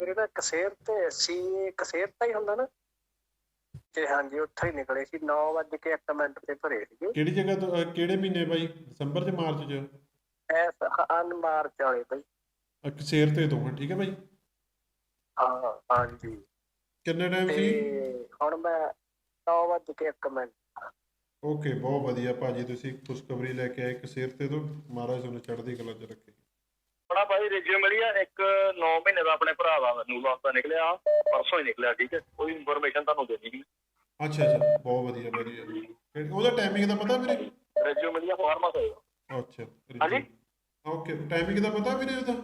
ਮੇਰੇ ਕਸੇਰ ਤੇ ਸੀ ਕਸੇਰ ਤਾਂ ਹੀ ਹੁੰਦਾ ਨਾ। ਤੇ ਹਾਂਜੀ ਉੱਥੇ ਹੀ ਨਿਕਲੇ ਸੀ 9 ਵਜੇ ਕੇ 1 ਮਿੰਟ ਤੇ ਭਰੇ ਸੀਗੇ। ਕਿਹੜੀ ਜਗ੍ਹਾ ਤੋਂ ਅਹ ਕਿਹੜੇ ਮਹੀਨੇ ਬਾਈ? ਦਸੰਬਰ ਚ ਮਾਰਚ ਚ? ਐਸ ਅਨ ਮਾਰਚ ਵਾਲੇ ਬਈ। ਇੱਕ ਸ਼ੇਰ ਤੇ ਤੋਂ ਠੀਕ ਹੈ ਬਾਈ? ਹਾਂ ਹਾਂਜੀ। ਕਿੰਨੇ ਟਾਈਮ ਸੀ? ਤੇ ਹੁਣ ਮੈਂ 9 ਵਜੇ ਕੇ 1 ਮਿੰਟ। ਓਕੇ ਬਹੁਤ ਵਧੀਆ। ਭਾਜੀ ਤੁਸੀਂ ਖੁਸ਼ਖਬਰੀ ਲੈ ਕੇ ਆਏ ਇੱਕ ਸ਼ੇਰ ਤੇ ਤੋਂ। ਮਹਾਰਾਜ ਤੁਹਾਨੂੰ ਚੜ੍ਹਦੀ ਕਲਾ ਚ ਰੱਖੇ। ਆਪਣਾ ਭਾਈ ਰਿਜਿਊਮ ਮਿਲੀ ਆ ਇੱਕ 9 ਮਹੀਨੇ ਦਾ ਆਪਣੇ ਭਰਾ ਦਾ ਨਿਊ ਲਾਸ ਦਾ ਨਿਕਲਿਆ ਪਰਸੋਂ ਹੀ ਨਿਕਲਿਆ ਠੀਕ ਹੈ। ਕੋਈ ਇਨਫੋਰਮੇਸ਼ਨ ਤੁਹਾਨੂੰ ਦੇਣੀ ਨਹੀਂ। ਅੱਛਾ ਅੱਛਾ ਬਹੁਤ ਵਧੀਆ ਵਧੀਆ। ਫਿਰ ਉਹਦਾ ਟਾਈਮਿੰਗ ਦਾ ਪਤਾ ਵੀਰੇ? ਰਿਜਿਊਮ ਮਿਲੀ ਆ ਫਾਰਮਾ ਹੋਏਗਾ। ਅੱਛਾ ਹਾਂਜੀ। ਓਕੇ ਟਾਈਮਿੰਗ ਦਾ ਪਤਾ ਵੀਰੇ ਉਹਦਾ?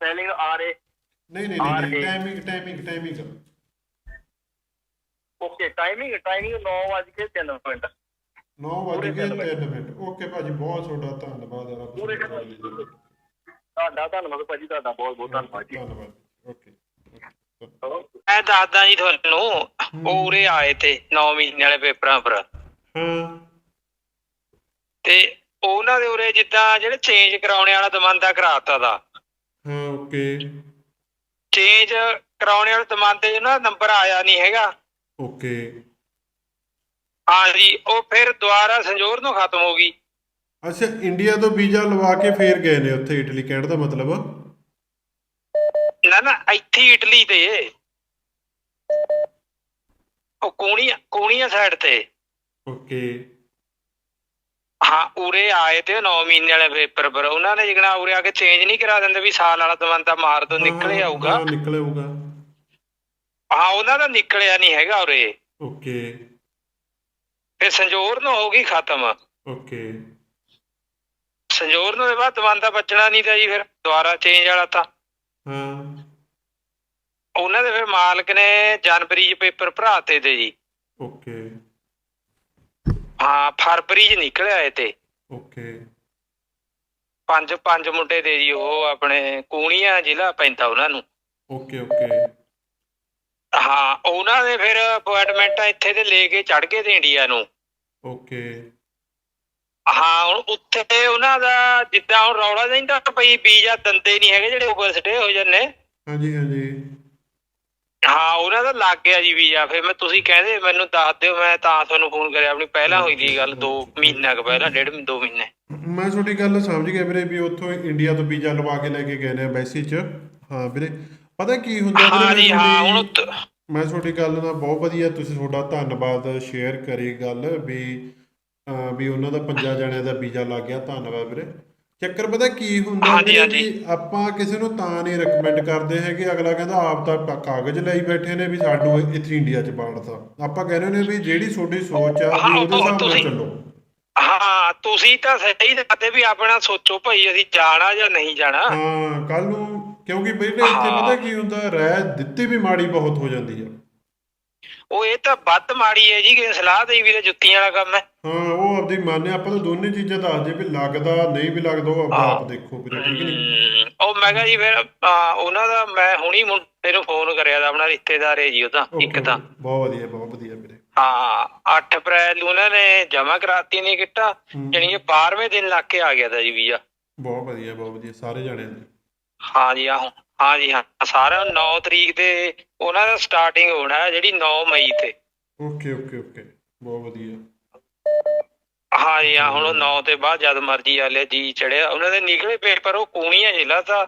ਸੈਲਿੰਗ ਆ ਰਹੇ ਨਹੀਂ ਨਹੀਂ ਨਹੀਂ timing timing timing okay timing timing 9 ਵਜੇ ਕੇ 3 ਮਿੰਟ। 9 ਵਜੇ ਪੂਰੇ ਤਿੰਨ 3 ਮਿੰਟ। ਓਕੇ ਭਾਜੀ ਬਹੁਤ ਤੁਹਾਡਾ ਧੰਨਵਾਦ ਆ ਰੱਬ ਪੂਰੇ ਤੁਹਾਡਾ ਧੰਨਵਾਦ ਤੁਹਾਡਾ ਧੰਨਵਾਦ ਭਾਜੀ ਤੁਹਾਡਾ ਬਹੁਤ ਬਹੁਤ ਧੰਨਵਾਦ ਜੀ। ਓਕੇ। ਮੈਂ ਦੱਸਦਾ ਜੀ ਤੁਹਾਨੂੰ ਉਹ ਉਰੇ ਆਏ ਤੇ 9 ਮਹੀਨੇ ਵਾਲੇ ਪੇਪਰਾਂ ਪਰ ਹਾਂ। ਤੇ ਉਹਨਾਂ ਦੇ ਉਰੇ ਜਿੱਦਾਂ ਜਿਹੜੇ ਚੇਂਜ ਕਰਾਉਣੇ ਵਾਲਾ ਦਮੰਦਾ ਕਰਾਤਾ ਦਾ। ਹਾਂ ਓਕੇ। ਚੇਂਜ ਕਰਾਉਣੇ ਵਾਲੇ ਦਮੰਦੇ ਨਾ ਨੰਬਰ ਆਇਆ ਨਹੀਂ ਹੈਗਾ। ਓਕੇ। ਹਾਂ ਜੀ ਉਹ ਫਿਰ ਦੁਬਾਰਾ ਸੰਜੋਰ ਨੂੰ ਖਤਮ ਹੋ ਗਈ। ਅੱਛਾ ਇੰਡੀਆ ਤੋਂ ਵੀਜ਼ਾ ਲਵਾ ਕੇ ਫੇਰ ਗਏ ਨੇ ਉੱਥੇ ਇਟਲੀ ਕਹਿਣ ਦਾ ਮਤਲਬ? ਨਾ ਨਾ ਇੱਥੇ ਇਟਲੀ ਤੇ। ਉਹ ਕੋਣੀਆ ਕੋਣੀਆ ਸਾਈਡ ਤੇ। ਓਕੇ। ਹਾਂ ਉਰੇ ਆਏ ਤੇ 9 ਮਹੀਨੇ ਵਾਲੇ ਪੇਪਰ ਪਰ ਉਹਨਾਂ ਨੇ ਜਿਗਣਾ ਉਰੇ ਆ ਕੇ ਚੇਂਜ ਨਹੀਂ ਕਰਾ ਦਿੰਦੇ ਵੀ ਸਾਲ ਵਾਲਾ ਦਮੰਦਾ ਮਾਰ ਦੋ ਨਿਕਲੇ ਆਊਗਾ। ਨਿਕਲੇ ਆਊਗਾ। ਹਾਂ ਉਹਨਾਂ ਦਾ ਨਿਕਲਿਆ ਨਹੀਂ ਹੈਗਾ ਉਰੇ। ਓਕੇ। ਫਿਰ ਸੰਜੋਰ ਨੂੰ ਹੋ ਗਈ ਖਤਮ। ਓਕੇ। ਸੰਜੋਰ ਨੂੰ ਦੇ ਬਾਅਦ ਦਵਾਂਦਾ ਬਚਣਾ ਨਹੀਂ ਤਾਂ ਜੀ ਫਿਰ ਦੁਬਾਰਾ ਚੇਂਜ ਵਾਲਾ ਤਾਂ। ਹਾਂ। ਉਹਨਾਂ ਦੇ ਫਿਰ ਮਾਲਕ ਨੇ ਜਨਵਰੀ 'ਚ ਪੇਪਰ ਭਰਾਤੇ ਤੇ ਜੀ। ਓਕੇ। ਹਾਂ ਫਰਵਰੀ 'ਚ ਨਿਕਲਿਆ ਇਹ ਤੇ। ਓਕੇ। ਪੰਜ ਪੰਜ ਮੁੰਡੇ ਦੇ ਜੀ ਉਹ ਆਪਣੇ ਕੂਣੀਆਂ ਜ਼ਿਲ੍ਹਾ ਪੈਂਦਾ ਉਹਨਾਂ ਨੂੰ। Okay okay. ਹਾਂ ਉਹਨਾਂ ਦੇ ਫਿਰ ਅਪਾਇੰਟਮੈਂਟਾਂ ਇੱਥੇ ਤੇ ਲੈ ਕੇ ਚੜ ਗਏ ਤੇ ਇੰਡੀਆ ਨੂੰ। ਓਕੇ ਹਾਂ ਹੁਣ ਉੱਥੇ ਉਹਨਾਂ ਦਾ ਜਿੱਦਾਂ ਹੁਣ ਰੌਲਾ ਜਾਂਦਾ ਪਈ ਵੀਜ਼ਾ ਦੰਦੇ ਨਹੀਂ ਹੈਗੇ ਜਿਹੜੇ ਓਵਰ ਸਟੇ ਹੋ ਜਾਂਦੇ ਹਾਂਜੀ ਹਾਂਜੀ। ਹਾਂ ਉਹਨਾਂ ਦਾ ਲੱਗ ਗਿਆ ਜੀ ਵੀਜ਼ਾ ਫਿਰ ਮੈਂ ਤੁਸੀਂ ਕਹਿੰਦੇ ਮੈਨੂੰ ਦੱਸ ਦਿਓ ਮੈਂ ਤਾਂ ਤੁਹਾਨੂੰ ਫੋਨ ਕਰਿਆ ਆਪਣੀ ਪਹਿਲਾਂ ਹੋਈ ਦੀ ਗੱਲ 2 ਮਹੀਨਾ ਕੁ ਪਹਿਲਾਂ ਡੇਢ ਦੋ ਮਹੀਨੇ। ਮੈਂ ਤੁਹਾਡੀ ਗੱਲ ਸਮਝ ਗਿਆ ਵੀਰੇ ਵੀ ਉੱਥੋਂ ਇੰਡੀਆ ਤੋਂ ਵੀਜ਼ਾ ਲਵਾ ਕੇ ਲੈ ਕੇ ਗਏ ਨੇ ਐਮਬੈਸੀ 'ਚ। ਹਾਂ ਵੀਰੇ ਪਤਾ ਕੀ ਹੁੰਦਾ ਹਾਂ ਜੀ ਹਾਂ ਹੁਣ ਮੈਂ ਤੁਹਾਡੀ ਗੱਲ ਨਾਲ ਬਹੁਤ ਵਧੀਆ ਤੁਸੀਂ ਤੁਹਾਡਾ ਧੰਨਵਾਦ ਸ਼ੇਅਰ ਕਰੀ ਗੱਲ ਵੀ ਵੀ ਉਹਨਾਂ ਦਾ ਪੰਜਾਂ ਜਣਿਆਂ ਦਾ ਵੀਜ਼ਾ ਲੱਗ ਗਿਆ ਧੰਨਵਾਦ ਵੀਰੇ। ਚੱਕਰ ਪਤਾ ਕੀ ਹੁੰਦਾ ਹਾਂਜੀ। ਵੀ ਆਪਾਂ ਕਿਸੇ ਨੂੰ ਤਾਂ ਨਹੀਂ ਰეკਮੈਂਡ ਕਰਦੇ ਹੈਗੇ ਅਗਲਾ ਕਹਿੰਦਾ ਆਪ ਤਾਂ ਕਾ- ਕਾਗਜ਼ ਲਈ ਬੈਠੇ ਨੇ ਵੀ ਸਾਨੂੰ ਇੱਥੇ ਇੰਡੀਆ 'ਚ ਬਾੜਤਾ ਆਪਾਂ ਕਹਿੰਦੇ ਨੇ ਵੀ ਜਿਹੜੀ ਤੁਹਾਡੀ ਸੋਚ ਆ ਵੀ ਹਾਂ, ਉਹਦੇ ਹਿਸਾਬ ਨਾਲ ਚੱਲੋ। ਹਾਂ ਤੁਸੀਂ ਤਾਂ ਸਹੀ ਦੱਸਦੇ ਵੀ ਆਪਣਾ ਸੋਚੋ ਭਾਈ ਅਸੀਂ ਜਾਣਾ ਜਾਂ ਨਹੀਂ ਜਾਣਾ। ਹਾਂ ਕੱਲ ਨੂੰ ਕਿਉਂਕਿ ਵੀਰੇ ਇੱਥੇ। ਪਤਾ ਕੀ ਹੁੰਦਾ ਰਾਇ ਦਿੱਤੀ ਵੀ ਮਾੜੀ ਬਹੁਤ ਹੋ ਜਾਂਦੀ ਆ। ਉਹ ਇਹ ਤਾਂ ਵੱਧ ਮਾੜੀ ਹੈ ਜੀ ਕਿ ਸਲਾਹ ਦੇਈ ਵੀਰੇ ਜੁੱਤੀਆਂ ਵਾਲਾ ਕੰਮ ਹੈ। ਹਾਂ ਉਹ ਆਪਦੀ ਮੰਨੇ ਆਪਾਂ ਤਾਂ ਦੋਨੇ ਚੀਜ਼ਾਂ ਦੱਸਦੇ ਵੀ ਲੱਗਦਾ ਨਹੀਂ ਵੀ ਲੱਗਦਾ ਉਹ ਆਪ ਦੇਖੋ ਵੀਰੇ ਠੀਕ ਨਹੀਂ? ਉਹ ਮੈਂ ਕਿਹਾ ਜੀ ਫਿਰ ਉਹਨਾਂ ਦਾ ਮੈਂ ਹੁਣੀ ਮੁੰਡੇ ਨੂੰ ਫੋਨ ਕਰਿਆ ਦਾ ਆਪਣਾ ਰਿਸ਼ਤੇਦਾਰ ਹੈ ਜੀ ਉਹਦਾ ਇੱਕ ਤਾਂ। ਬਹੁਤ ਵਧੀਆ ਬਹੁਤ ਵਧੀਆ ਵੀਰੇ। ਹਾਂ 8 ਅਪ੍ਰੈਲ ਨੂੰ ਉਹਨਾਂ ਨੇ ਜਮ੍ਹਾਂ ਕਰਾਤੀ ਨੇ ਕਿੱਟਾ। ਜਾਣੀ ਕਿ 12ਵੇਂ ਦਿਨ ਲੱਗ ਕੇ ਆ ਗਿਆ ਦਾ ਜੀ ਵੀਜ਼ਾ। ਬਹੁਤ ਵਧੀਆ ਬਹੁਤ ਵਧੀਆ ਸਾਰੇ ਜਾਣਿਆਂ ਦੇ। ਹਾਂ ਜੀ ਹਾਂ ਹਾਂ ਜੀ ਹਾਂ। ਸਾਰਾ 9 ਤਰੀਕ ਤੇ ਉਹਨਾਂ ਦਾ ਸਟਾਰਟਿੰਗ ਹੋਣਾ ਹੈ ਜਿਹੜੀ 9 ਮਈ ਤੇ। Okay okay okay. ਬਹੁਤ ਵਧੀਆ। ਹਾਂ ਜੀ ਹਾਂ ਹੁਣ 9 ਤੇ ਬਾਅਦ ਜਦ ਮਰਜ਼ੀ ਆ ਲਿਆ ਜੀ ਚੜਿਆ ਉਹਨਾਂ ਦੇ ਨਿਕਲੇ ਪੇਪਰ ਉਹ ਕੂਣੀਆਂ ਜ਼ਿਲ੍ਹਾ ਤਾਂ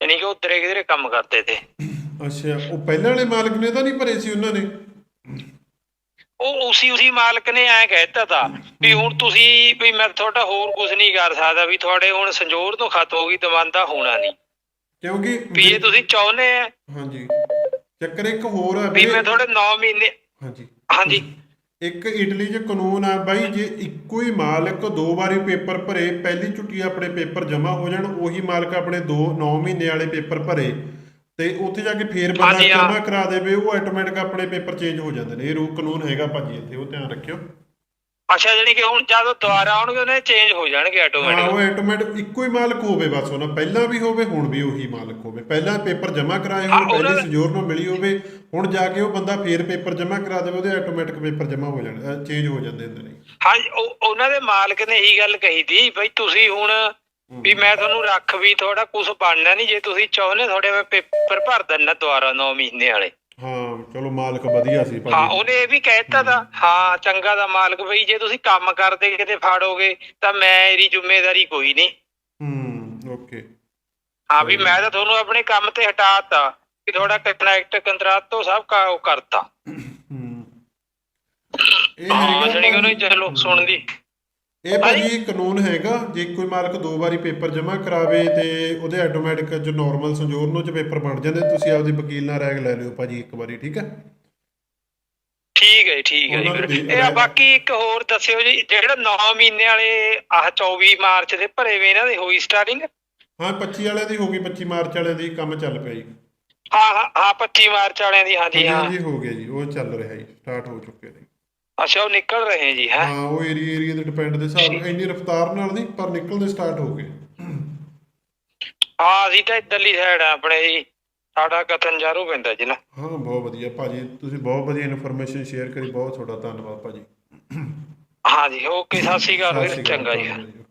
ਯਾਨੀ ਕਿ ਉਧਰੇ ਕਿਧਰੇ ਕੰਮ ਕਰਦੇ ਤੇ। ਅੱਛਾ ਉਹ ਪਹਿਲਾਂ ਵਾਲੇ ਮਾਲਕ ਨੇ ਤਾਂ ਨਹੀਂ ਭਰੇ ਸੀ ਉਹਨਾਂ ਨੇ? ਉਹ ਉਸੀ ਉਸੀ ਮਾਲਕ ਨੇ ਐ ਕਹਿਤਾ ਤਾ ਵੀ ਹੁਣ ਤੁਸੀਂ ਵੀ ਮੈਂ ਤੁਹਾਡਾ ਹੋਰ ਕੁਝ ਨਹੀਂ ਕਰ ਸਕਦਾ ਵੀ ਤੁਹਾਡੇ ਹੁਣ ਸੰਜੋਰ ਤੋਂ ਖਤ ਹੋ ਗਈ ਦਮੰਦਾ ਹੋਣਾ ਨਹੀਂ। ਕਿਉਂਕਿ ਵੀ ਇਹ ਤੁਸੀਂ ਚਾਹੁੰਦੇ ਆ। ਹਾਂਜੀ। ਚੱਕਰ ਇੱਕ ਹੋਰ ਆ ਵੀ ਮੈਂ ਤੁਹਾਡੇ 9 ਮਹੀਨੇ ਹਾਂਜੀ। ਹਾਂਜੀ। ਇੱਕ ਇਟਲੀ 'ਚ ਕਾਨੂੰਨ ਆ ਬਾਈ ਜੇ ਇੱਕੋ ਹੀ ਮਾਲਕ ਦੋ ਵਾਰੀ ਪੇਪਰ ਭਰੇ ਪਹਿਲੀ ਛੁੱਟੀ ਆਪਣੇ ਪੇਪਰ ਜਮ੍ਹਾਂ ਹੋ ਜਾਣ ਉਹੀ ਮਾਲਕ ਆਪਣੇ 2 9 ਮਹੀਨੇ ਵਾਲੇ ਪੇਪਰ ਭਰੇ ਤੇ ਉੱਥੇ ਜਾ ਕੇ ਫੇਰ ਬੰਦਾ ਹਾਂ। ਜਮ੍ਹਾਂ ਕਰਾ ਦੇਵੇ ਉਹ ਆਟੋਮੈਟਿਕ ਆਪਣੇ ਪੇਪਰ ਚੇਂਜ ਹੋ ਜਾਂਦੇ ਨੇ। ਇਹ ਰੂਲ ਕਾਨੂੰਨ ਹੈਗਾ ਭਾਜੀ ਇੱਥੇ ਉਹ ਧਿਆਨ ਰੱਖਿਓ। ਅੱਛਾ ਜਾਨੀ ਕਿ ਹੁਣ ਜਦੋਂ ਦੁਬਾਰਾ ਆਉਣਗੇ ਉਹਨੇ ਚੇਂਜ ਹੋ ਜਾਣਗੇ ਹਾਂ ਆਟੋਮੈਟਿਕ ਉਹ ਆਟੋਮੈਟਿਕ ਇੱਕੋ ਹੀ ਮਾਲਕ ਹੋਵੇ ਬਸ ਉਹਨਾਂ। ਪਹਿਲਾਂ ਵੀ ਹੋਵੇ ਹੁਣ ਵੀ ਉਹੀ ਮਾਲਕ ਹੋਵੇ। ਪਹਿਲਾਂ ਪੇਪਰ ਜਮ੍ਹਾਂ ਕਰਾਏ ਹਾਂ, ਹੋਣ ਪਹਿਲੇ ਉਹਨਾਂ ਦਾ- ਸੰਜੋਰ ਨੂੰ ਮਿਲੀ ਹੋਵੇ ਹੁਣ ਜਾ ਕੇ ਉਹ ਬੰਦਾ ਫੇਰ ਪੇਪਰ ਜਮ੍ਹਾਂ ਕਰਾ ਦੇਵੇ ਉਹਦੇ ਆਟੋਮੈਟਿਕ ਪੇਪਰ ਜਮ੍ਹਾਂ ਹੋ ਜਾਣ ਚੇਂਜ ਹੋ ਜਾਂਦੇ ਹੁੰਦੇ ਨੇ। ਹਾਂ ਉਹ ਉਹਨਾਂ ਦੇ ਮਾਲਕ ਨੇ ਇਹੀ ਗੱਲ ਕਹੀ ਤੀ ਬਈ ਤੁਸੀਂ ਹੁਣ ਵੀ ਮੈਂ ਤੁਹਾਨੂੰ ਰੱਖ ਵੀ ਥੋੜਾ ਕੁਝ ਬਣਨਾ ਨਹੀਂ ਜੇ ਤੁਸੀਂ ਚਾਹੁੰਦੇ ਥੋੜੇ ਮੈਂ ਪੇਪਰ ਭਰ ਦਿੰਨਾ ਦੁਬਾਰਾ 9 ਮਹੀਨੇ ਵਾਲੇ। ਹਾਂ ਚਲੋ ਮਾਲਕ ਵਧੀਆ ਸੀ ਹਾਂ ਭਾਜੀ ਉਹਨੇ ਇਹ ਵੀ ਕਹਿਤਾ ਤਾਂ ਹਾਂ ਚੰਗਾ ਦਾ ਮਾਲਕ ਬਈ ਜੇ ਤੁਸੀਂ ਕੰਮ ਕਰਦੇ ਕਿਤੇ ਫਾੜੋਗੇ ਤਾਂ ਮੇਰੀ ਜ਼ਿੰਮੇਵਾਰੀ ਕੋਈ ਨਹੀਂ। ਹੂੰ ਓਕੇ। ਹਾਂ ਵੀ ਮੈਂ ਤਾਂ ਤੁਹਾਨੂੰ ਆਪਣੇ ਕੰਮ ਤੇ ਹਟਾਤਾ ਵੀ ਥੋੜਾ ਕਨੈਕਟ ਕੰਟਰੈਕਟ ਤੋਂ ਸਭ ਕਾ ਉਹ ਕਰਤਾ। ਹੂੰ। ਇਹ ਹਾਂ ਹੈਗਾ ਜਣੀ ਭਾਜੀ- ਨੂੰ ਚਲੋ ਸੁਣਦੀ। ਇਹ ਭਾਜੀ ਕਾਨੂੰਨ ਹੈਗਾ ਜੇ ਕੋਈ ਮਾਲਕ ਦੋ ਵਾਰੀ ਪੇਪਰ ਜਮ੍ਹਾਂ ਕਰਾਵੇ ਤੇ ਉਹਦੇ ਆਟੋਮੈਟਿਕ ਜੋ ਨਾਰਮਲ ਸੰਜੋਰਨੋ ਚ ਪੇਪਰ ਬਣ ਜਾਂਦੇ ਤੁਸੀਂ ਆਪਦੀ ਵਕੀਲ ਨਾਲ ਰੈਗ ਲੈ ਲਿਓ ਭਾਜੀ ਇੱਕ ਵਾਰੀ ਠੀਕ ਹੈ? ਠੀਕ ਹੈ ਜੀ, ਠੀਕ ਹੈ ਜੀ ਇਹ ਆ ਬਾਕੀ ਇੱਕ ਹੋਰ ਦੱਸਿਓ ਜੀ ਜਿਹੜਾ 9 ਮਹੀਨੇ ਵਾਲੇ ਆਹ 24 ਮਾਰਚ ਦੇ ਭਰੇ ਵੇ ਇਹਨਾਂ ਦੀ ਹੋਈ ਸਟਾਰਟਿੰਗ ਹਾਂ 25 ਵਾਲਿਆਂ ਦੀ ਹੋ ਗਈ 25 ਮਾਰਚ ਵਾਲਿਆਂ ਦੀ ਕੰਮ ਚੱਲ ਪਿਆ ਜੀ। ਹਾਂ ਹਾਂ ਹਾਂ 25 ਮਾਰਚ ਵਾਲਿਆਂ ਦੀ ਹਾਂਜੀ ਹਾਂ। ਜੀ ਹੋ ਗਿਆ ਜੀ ਉਹ ਚੱਲ ਰਿਹਾ ਜੀ ਸਟਾਰਟ ਹੋ ਚੁੱਕੇ ਨੇ ਅੱਛਾ ਉਹ ਨਿਕਲ ਰਹੇ ਜੀ ਹੈ? ਹਾਂ ਉਹ ਏਰੀਆ ਏਰੀਆ ਦੇ ਡਿਪੈਂਡ ਦੇ ਹਿਸਾਬ ਨਾਲ ਇੰਨੀ ਰਫ਼ਤਾਰ ਨਾਲ ਨਹੀਂ ਪਰ ਨਿਕਲਦੇ ਸਟਾਰਟ ਹੋ ਗਏ। ਹਾਂ ਅਸੀਂ ਤਾਂ ਇੱਧਰਲੀ ਸਾਈਡ ਆ ਆਪਣੇ ਜੀ। ਸਾਡਾ ਕਤਨਜਾਰੂ ਪੈਂਦਾ ਜ਼ਿਲ੍ਹਾ। ਹਾਂ ਬਹੁਤ ਵਧੀਆ। ਭਾਜੀ ਤੁਸੀਂ ਬਹੁਤ ਵਧੀਆ ਇਨਫੋਰਮੇਸ਼ਨ ਸ਼ੇਅਰ ਕਰੀ ਬਹੁਤ ਤੁਹਾਡਾ ਧੰਨਵਾਦ ਭਾਜੀ। ਹਾਂਜੀ ਓਕੇ ਸਤਿ ਸ਼੍ਰੀ ਅਕਾਲ ਵੀਰ ਚੰਗਾ ਜੀ। ਜੀ।